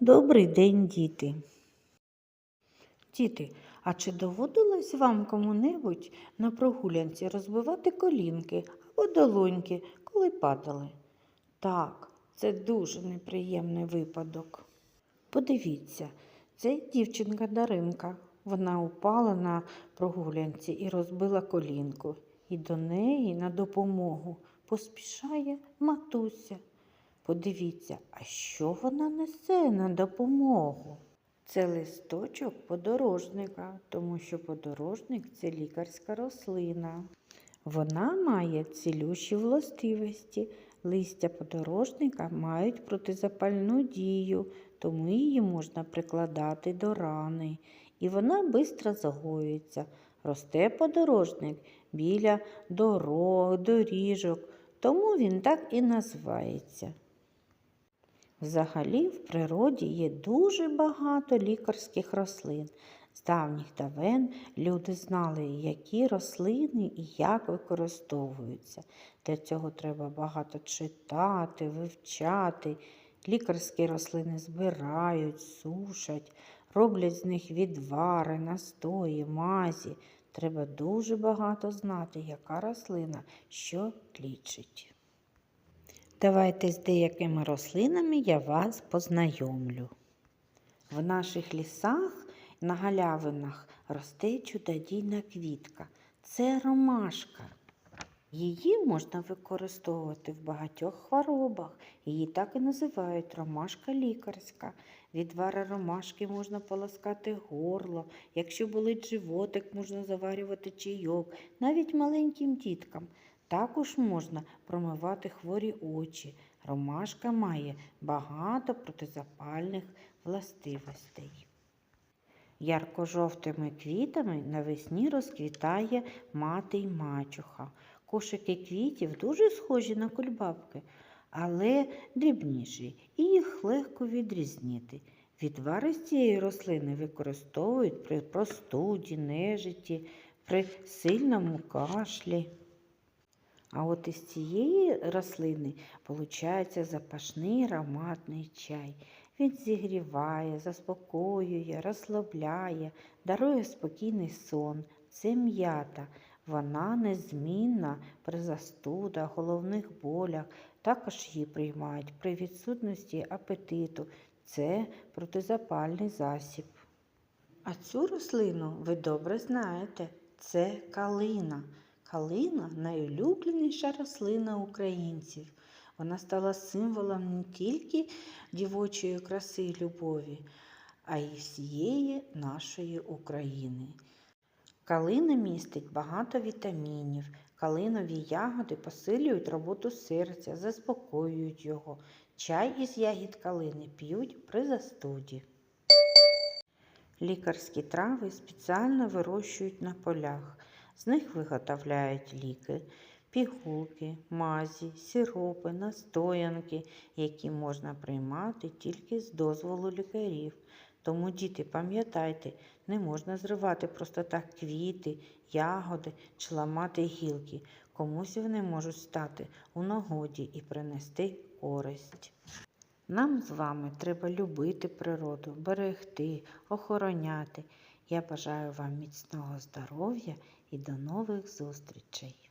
Добрий день, діти. Діти, а чи доводилось вам кому-небудь на прогулянці розбивати колінки або долоньки, коли падали? Так, це дуже неприємний випадок. Подивіться, це дівчинка Даринка. Вона упала на прогулянці і розбила колінку. І до неї на допомогу поспішає матуся. Подивіться, а що вона несе на допомогу? Це листочок подорожника, тому що подорожник це лікарська рослина. Вона має цілющі властивості. Листя подорожника мають протизапальну дію, тому її можна прикладати до рани. І вона швидко загоюється. Росте подорожник біля дорог, доріжок, тому він так і називається. Взагалі в природі є дуже багато лікарських рослин. З давніх давен люди знали, які рослини і як використовуються. Для цього треба багато читати, вивчати. Лікарські рослини збирають, сушать, роблять з них відвари, настої, мазі. Треба дуже багато знати, яка рослина що лічить. Давайте з деякими рослинами я вас познайомлю. В наших лісах на галявинах росте чудодійна квітка. Це ромашка. Її можна використовувати в багатьох хворобах. Її так і називають ромашка лікарська. Від вари ромашки можна полоскати горло. Якщо болить животик, можна заварювати чайок, навіть маленьким діткам. Також можна промивати хворі очі. Ромашка має багато протизапальних властивостей. Ярко-жовтими квітами навесні розквітає мати й мачуха. Кошики квітів дуже схожі на кульбабки, але дрібніші, і їх легко відрізнити. Відвари з цієї рослини використовують при простуді, нежиті, при сильному кашлі. А от із цієї рослини виходить запашний ароматний чай. Він зігріває, заспокоює, розслабляє, дарує спокійний сон. Це м'ята. Вона незмінна при застудах, головних болях. Також її приймають при відсутності апетиту. Це протизапальний засіб. А цю рослину ви добре знаєте. Це калина. Калина найулюбленіша рослина українців. Вона стала символом не тільки дівочої краси і любові, а й всієї нашої України. Калина містить багато вітамінів. Калинові ягоди посилюють роботу серця, заспокоюють його. Чай із ягід калини п'ють при застуді. Лікарські трави спеціально вирощують на полях. З них виготовляють ліки, пігулки, мазі, сиропи, настоянки, які можна приймати тільки з дозволу лікарів. Тому, діти, пам'ятайте, не можна зривати просто так квіти, ягоди чи ламати гілки. Комусь вони можуть стати у нагоді і принести користь. Нам з вами треба любити природу, берегти, охороняти. Я бажаю вам міцного здоров'я і до нових зустрічей!